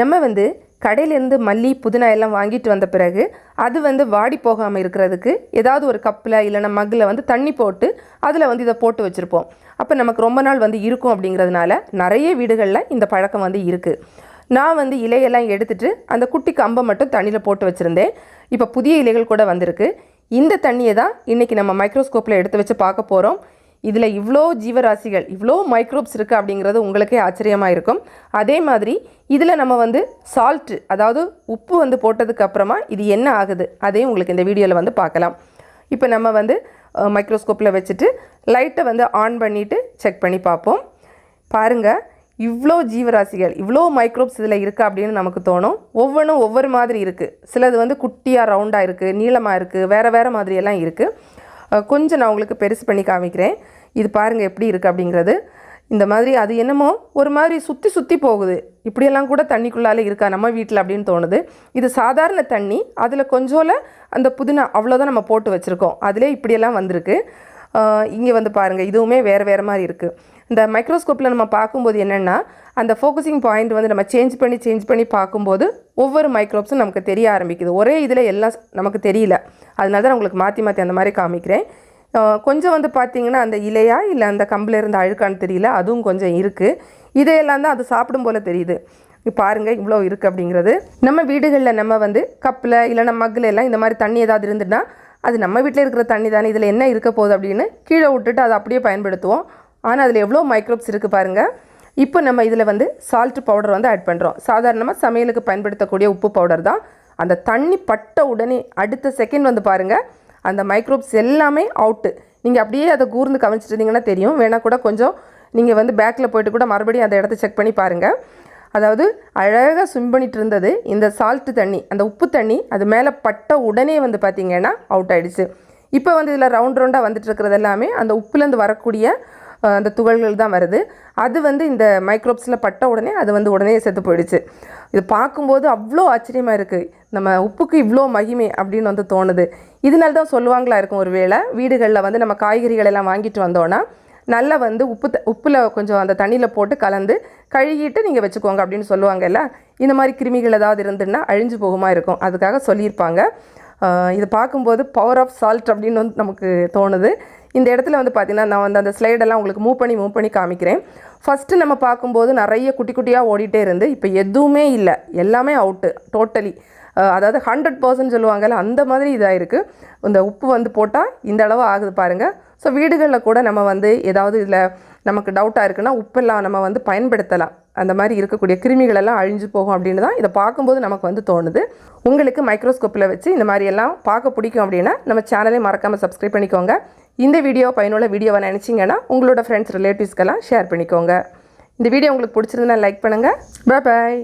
நம்ம வந்து கடையிலேருந்து மல்லி புதினா எல்லாம் வாங்கிட்டு வந்த பிறகு அது வந்து வாடி போகாமல் இருக்கிறதுக்கு ஏதாவது ஒரு கப்பில் இல்லைன்னா மக்கில் வந்து தண்ணி போட்டு அதில் வந்து இதை போட்டு வச்சுருப்போம். அப்போ நமக்கு ரொம்ப நாள் வந்து இருக்கும் அப்படிங்கிறதுனால நிறைய வீடுகளில் இந்த பழக்கம் வந்து இருக்குது நான் வந்து இலையெல்லாம் எடுத்துகிட்டு அந்த குட்டி கம்பை மட்டும் தண்ணியில் போட்டு வச்சுருந்தேன். இப்போ புதிய இலைகள் கூட வந்திருக்கு. இந்த தண்ணியை தான் இன்றைக்கி நம்ம மைக்ரோஸ்கோப்பில் எடுத்து வச்சு பார்க்க போகிறோம் இதில் இவ்வளோ ஜீவராசிகள் இவ்வளோ மைக்ரோப்ஸ் இருக்குது அப்படிங்கிறது உங்களுக்கே ஆச்சரியமாக இருக்கும். அதே மாதிரி இதில் நம்ம வந்து சால்ட்டு அதாவது உப்பு வந்து போட்டதுக்கு அப்புறமா இது என்ன ஆகுது? அதையும் உங்களுக்கு இந்த வீடியோவில் வந்து பார்க்கலாம். இப்போ நம்ம வந்து மைக்ரோஸ்கோப்பில் வச்சுட்டு லைட்டை வந்து ஆன் பண்ணிவிட்டு செக் பண்ணி பார்ப்போம். பாருங்கள் இவ்வளோ ஜீவராசிகள் இவ்வளோ மைக்ரோப்ஸ் இதில் இருக்கா அப்படின்னு நமக்கு தோணும். ஒவ்வொன்றும் ஒவ்வொரு மாதிரி இருக்குது சிலது வந்து குட்டியாக ரவுண்டாக இருக்குது நீளமாக இருக்குது வேறு வேறு மாதிரியெல்லாம் இருக்குது கொஞ்சம் நான் உங்களுக்கு பெருசு பண்ணி காமிக்கிறேன். இது பாருங்கள் எப்படி இருக்குது அப்படிங்கிறது. இந்த மாதிரி அது என்னமோ ஒரு மாதிரி சுற்றி சுற்றி போகுது. இப்படியெல்லாம் கூட தண்ணிக்குள்ளாலே இருக்கா நம்ம வீட்டில் அப்படின்னு தோணுது. இது சாதாரண தண்ணி. அதில் கொஞ்சோல அந்த புதினா அவ்வளோதான் நம்ம போட்டு வச்சுருக்கோம். அதிலே இப்படியெல்லாம் வந்திருக்கு. இங்கே வந்து பாருங்கள் இதுவுமே வேறு வேறு மாதிரி இருக்குது இந்த மைக்ரோஸ்கோப்பில் நம்ம பார்க்கும்போது என்னென்னா அந்த ஃபோக்கஸிங் பாயிண்ட் வந்து நம்ம சேஞ்ச் பண்ணி சேஞ்ச் பண்ணி பார்க்கும்போது ஒவ்வொரு மைக்ரோப்ஸும் நமக்கு தெரிய ஆரம்பிக்குது. ஒரே இதில் எல்லாம் நமக்கு தெரியல. அதனால தான் நான் உங்களுக்கு மாற்றி மாற்றி அந்த மாதிரி காமிக்கிறேன். கொஞ்சம் வந்து பார்த்தீங்கன்னா அந்த இலையா இல்லை அந்த கம்பில் இருந்த அழுக்கான்னு தெரியல. அதுவும் கொஞ்சம் இருக்குது இதையெல்லாம் தான் அது சாப்பிடும் போல் தெரியுது. பாருங்கள் இவ்வளோ இருக்குது அப்படிங்கிறது. நம்ம வீடுகளில் நம்ம வந்து கப்பில் இல்லைன்னா மக்கில் எல்லாம் இந்த மாதிரி தண்ணி ஏதாவது இருந்துன்னா அது நம்ம வீட்டில் இருக்கிற தண்ணி தானே. இதில் என்ன இருக்க போகுது அப்படின்னு கீழே விட்டுட்டு அதை அப்படியே பயன்படுத்துவோம். ஆனால் அதில் எவ்வளோ மைக்ரோப்ஸ் இருக்குது பாருங்கள் இப்போ நம்ம இதில் வந்து சால்ட் பவுடர் வந்து ஆட் பண்ணுறோம் சாதாரணமாக சமையலுக்கு பயன்படுத்தக்கூடிய உப்பு பவுடர் தான். அந்த தண்ணி பட்ட உடனே அடுத்த செகண்ட் வந்து பாருங்கள் அந்த மைக்ரோப்ஸ் எல்லாமே அவுட்டு நீங்கள் அப்படியே அதை கூர்ந்து கவனிச்சிட்டு இருந்தீங்கன்னா தெரியும். வேணால் கூட கொஞ்சம் நீங்கள் வந்து பேக்கில் போயிட்டு கூட மறுபடியும் அந்த இடத்த செக் பண்ணி பாருங்கள் அதாவது அழகாக ஸ்விம் பண்ணிட்டு இருந்தது இந்த சால்ட்டு தண்ணி அந்த உப்பு தண்ணி அது மேலே பட்ட உடனே வந்து பார்த்திங்கன்னா அவுட் ஆகிடுச்சு இப்போ வந்து இதில் ரவுண்ட் ரவுண்டாக வந்துட்டு இருக்கிறது எல்லாமே அந்த உப்புலேருந்து வரக்கூடிய அந்த துகள்கள் தான் வருது. அது வந்து இந்த மைக்ரோப்ஸில் பட்ட உடனே அது வந்து உடனே செத்து போயிடுச்சு. இது பார்க்கும்போது அவ்வளோ ஆச்சரியமாக இருக்குது நம்ம உப்புக்கு இவ்வளோ மகிமை அப்படின்னு வந்து தோணுது. இதனால தான் சொல்லுவாங்களா இருக்கும் ஒரு வேளை வீடுகளில் வந்து நம்ம காய்கறிகள் எல்லாம் வாங்கிட்டு வந்தோன்னா நல்லா வந்து உப்பு த உப்பில் கொஞ்சம் அந்த தண்ணியில் போட்டு கலந்து கழுகிட்டு நீங்கள் வச்சுக்கோங்க அப்படின்னு சொல்லுவாங்கல்ல இந்த மாதிரி கிருமிகள் ஏதாவது இருந்துன்னா அழிஞ்சு போகுமா இருக்கும். அதுக்காக சொல்லியிருப்பாங்க. இது பார்க்கும்போது பவர் ஆஃப் சால்ட் அப்படின்னு வந்து நமக்கு தோணுது. இந்த இடத்துல வந்து பார்த்தீங்கன்னா நான் வந்து அந்த ஸ்லைடெல்லாம் உங்களுக்கு மூவ் பண்ணி மூவ் பண்ணி காமிக்கிறேன். ஃபஸ்ட்டு நம்ம பார்க்கும்போது நிறைய குட்டி குட்டியாக ஓடிட்டே இருந்து இப்போ எதுவுமே இல்லை. எல்லாமே அவுட்டு டோட்டலி அதாவது ஹண்ட்ரட் பர்சன்ட் சொல்லுவாங்கல்ல அந்த மாதிரி இதாக இருக்குது இந்த உப்பு வந்து போட்டால் இந்த அளவு ஆகுது பாருங்கள் ஸோ வீடுகளில் கூட நம்ம வந்து ஏதாவது இதில் நமக்கு டவுட்டாக இருக்குன்னா உப்பெல்லாம் நம்ம வந்து பயன்படுத்தலாம். அந்த மாதிரி இருக்கக்கூடிய கிருமிகள் எல்லாம் அழிஞ்சு போகும் அப்படின்னு தான் இதை பார்க்கும்போது நமக்கு வந்து தோணுது. உங்களுக்கு மைக்ரோஸ்கோப்பில் வச்சு இந்த மாதிரி எல்லாம் பார்க்க பிடிக்கும் அப்படின்னா நம்ம சேனலை மறக்காமல் சப்ஸ்கிரைப் பண்ணிக்கோங்க. இந்த வீடியோ பயனுள்ள வீடியோவை நினச்சிங்கன்னா உங்களோட ஃப்ரெண்ட்ஸ் ரிலேட்டிவ்ஸ்க்கெல்லாம் ஷேர் பண்ணிக்கோங்க. இந்த வீடியோ உங்களுக்கு பிடிச்சிருந்தா லைக் பண்ணுங்கள் பாய்